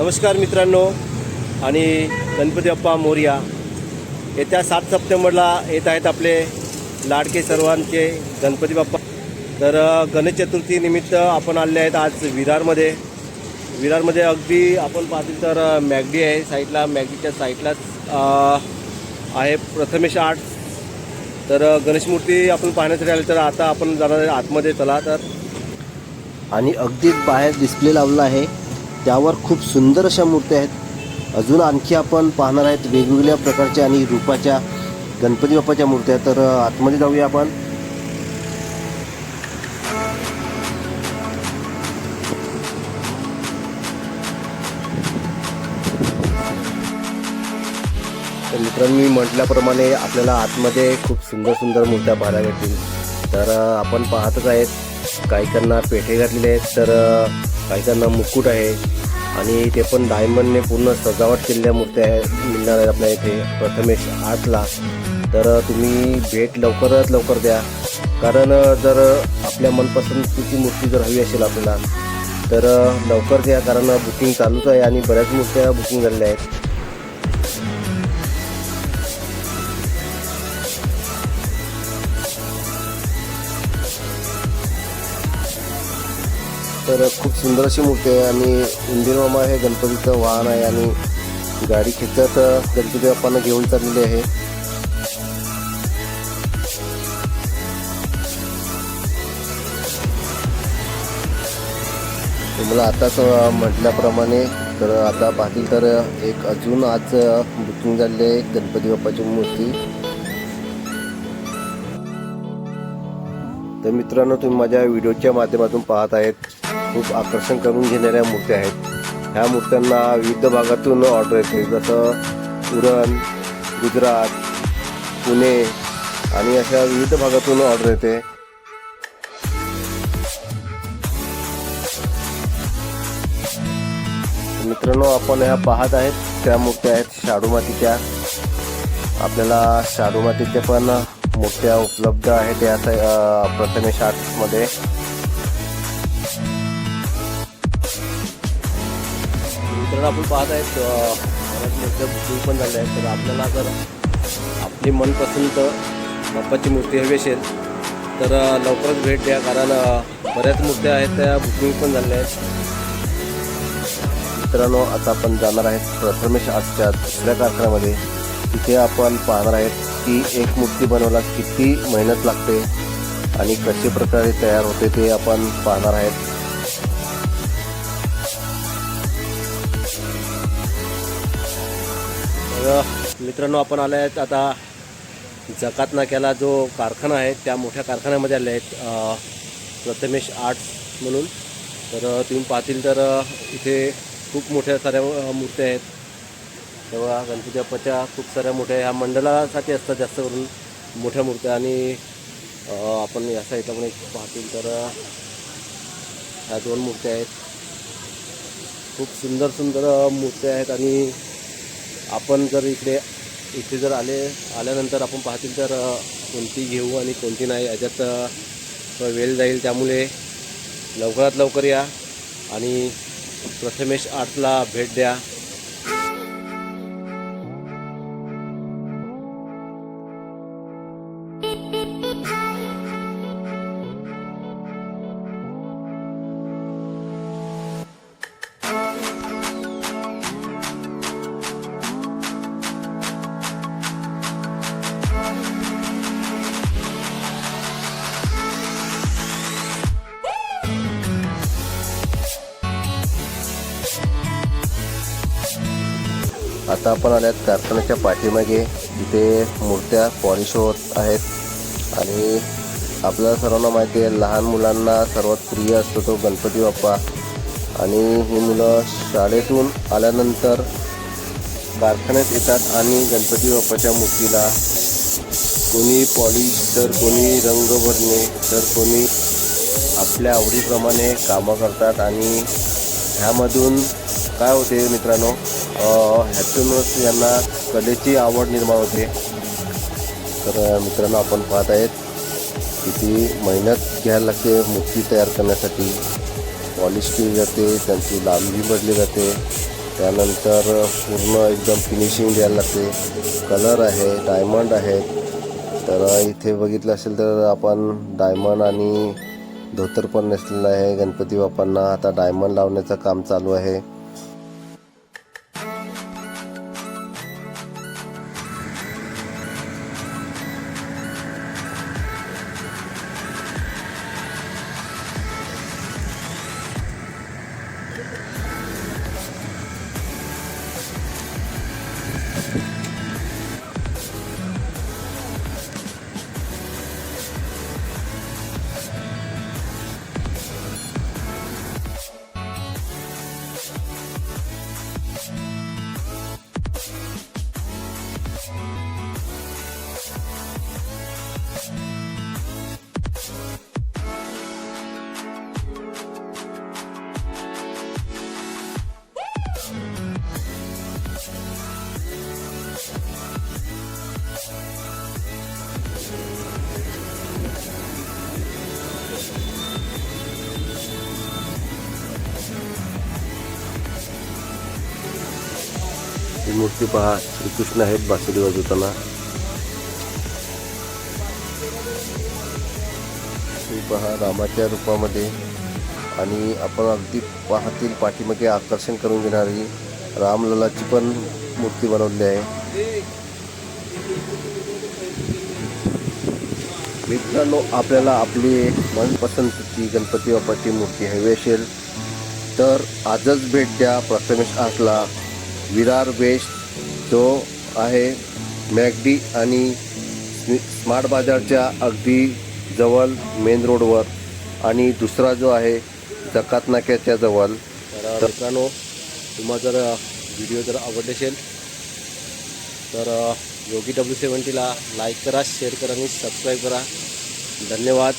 नमस्कार मित्रांनो आणि गणपती बाप्पा मोर्या. येत्या सात सप्टेंबरला येत आहेत आपले लाडके सर्वांचे गणपती बाप्पा. तर गणेश चतुर्थीनिमित्त आपण आले आहेत आज विरारमध्ये. विरारमध्ये अगदी आपण पाहतील तर मॅगडी आहे साईडला मॅगडीच्या साईडलाच आहे प्रथमेश आर्ट तर गणेश मूर्ती आपण पाहण्यासाठी आले तर आता आपण जाणार आहे आतमध्ये चला तर. आणि अगदीच बाहेर डिस्प्ले लावला आहे. त्यावर खूप सुंदर अशा मूर्त्या आहेत. अजून आणखी आपण पाहणार आहेत वेगवेगळ्या प्रकारच्या आणि रूपाच्या गणपती बाप्पाच्या मूर्त्या तर आतमध्ये जाऊया आपण. तर मित्रांनो मी म्हटल्याप्रमाणे आपल्याला आतमध्ये खूप सुंदर सुंदर मूर्त्या पाहायला भेटतील. तर आपण पाहतच आहेत. काहीकांना पेठे घातलेले आहेत. तर काही काहीकांना मुकुट आहे. आणि ते पण डायमंडने पूर्ण सजावट केलेल्या मूर्त्या मिळणार आहेत आपल्या इथे. प्रथमेश आठला तर तुम्ही भेट लवकरात लवकर द्या. कारण जर आपल्या मनपसंतीची मूर्ती जर हवी असेल आपल्याला तर लवकर द्या. कारण बुकिंग चालूच आहे आणि बऱ्याच मूर्त्या बुकिंग झालेल्या आहेत. तर खूप सुंदर अशी मूर्ती आहे आणि इंदिर मामा हे गणपतीचं वाहन आहे आणि गाडी खेचत गणपती बाप्पांना घेऊन चाललेली आहे. तुम्हाला आताच म्हटल्याप्रमाणे तर आता पाहतील तर एक अजून आज बुकिंग झालेली आहे गणपती बाप्पाची मूर्ती. तर मित्रांनो तुम्ही माझ्या व्हिडिओच्या माध्यमातून पाहत आहेत. खूप आकर्षण करून घेणाऱ्या मूर्त्या आहेत. ह्या मूर्त्यांना विविध भागातून ऑर्डर येते जसं उरण गुजरात पुणे आणि अशा विविध भागातून ऑर्डर येते. मित्रांनो आपण ह्या पाहत आहेत त्या मूर्त्या आहेत शाडू मातीच्या आपल्याला शाडू मातीच्या पण मूर्त्या उपलब्ध आहेत या प्रथमेश आर्ट्समध्ये. मित्रांनो आपण पाहत आहेत मूर्त्या बुकिंग पण झाल्या आहेत. तर आपल्याला जर आपली मनपसंत बाप्पाची मूर्ती हवी असेल तर लवकरच भेट द्या. कारण बऱ्याच मूर्त्या आहेत त्या बुकिंग पण झाल्या आहेत. मित्रांनो आता आपण जाणार आहेत प्रथमेश आर्टच्या दुसऱ्या कारखान्यामध्ये. तिथे आपण पाहणार आहेत की एक मूर्ती बनवायला किती मेहनत लागते आणि कशा प्रकारे तयार होते ते आपण पाहणार आहेत. तर मित्रांनो आपण आले आहेत आता जकात नाक्याला जो कारखाना आहे त्या मोठ्या कारखान्यामध्ये आले आहेत प्रथमेश आर्ट्स म्हणून. तर तुम्ही पाहतील तर इथे खूप मोठ्या साऱ्या मूर्त्या आहेत. तेव्हा गणपती बाप्पाच्या खूप साऱ्या मोठ्या ह्या मंडळासाठी असतात जास्त करून मोठ्या मूर्त्या. आणि आपण या साईडला पण एक पाहतील तर ह्या दोन मूर्त्या आहेत. खूप सुंदर सुंदर मूर्त्या आहेत. आणि आपण जर इकडे इथे जर आले आल्यानंतर आपण पाहतील तर कोणती घेऊ आणि कोणती नाही. याच्यात वेळ जाईल त्यामुळे लवकरात लवकर या. आणि प्रथमेश आर्टला भेट द्या. आता आपण आल्यात कारखान्याच्या पाठीमागे. तिथे मूर्त्या पॉलिश होत आहेत. आणि आपल्याला सर्वांना माहिती आहे लहान मुलांना सर्वात प्रिय असतो तो गणपती बाप्पा. आणि ही मुलं शाळेतून आल्यानंतर कारखान्यात येतात आणि गणपती बाप्पाच्या मूर्तीला कोणी पॉलिश तर कोणी रंग भरणे तर कोणी आपल्या आवडीप्रमाणे कामं करतात. आणि ह्यामधून काय होते मित्रांनो? हॅपीनस यांना कलेची आवड निर्माण होते. तर मित्रांनो आपण पाहत आहेत किती मेहनत घ्यायला लागते मूर्ती तयार करण्यासाठी. पॉलिश केली जाते त्यांची लांबी बदली जाते. त्यानंतर पूर्ण एकदम फिनिशिंग द्यायला लागते. कलर आहे डायमंड आहेत तर इथे बघितलं असेल तर आपण डायमंड आणि धोतर पण नेसलेलं आहे. गणपती बाप्पांना आता डायमंड लावण्याचं काम चालू आहे. ही मूर्ती पहा श्रीकृष्ण आहेत बासुरी वाजवताना. ही पहा रामाच्या रूपामध्ये. आणि आपण अगदी पाहतील पाठीमागे आकर्षण करून घेणारी रामललाची पण मूर्ती बनवली आहे. मित्रांनो आपल्याला आपली मनपसंतीची गणपती बाप्पाची मूर्ती हवी असेल तर आजच भेट द्या प्रथमेश आर्टला विरार वेस्ट जो आहे मॅगडी आणि स्मार्ट बाजारच्या अगदी जवळ मेन रोडवर आणि दुसरा जो आहे जकात नाक्याच्या जवळ. तर मित्रांनो तुम्हाला जर व्हिडिओ जर आवडले असेल तर योगी डब्ल्यू सेवन्टीला लाईक करा शेअर करा आणि सबस्क्राईब करा. धन्यवाद.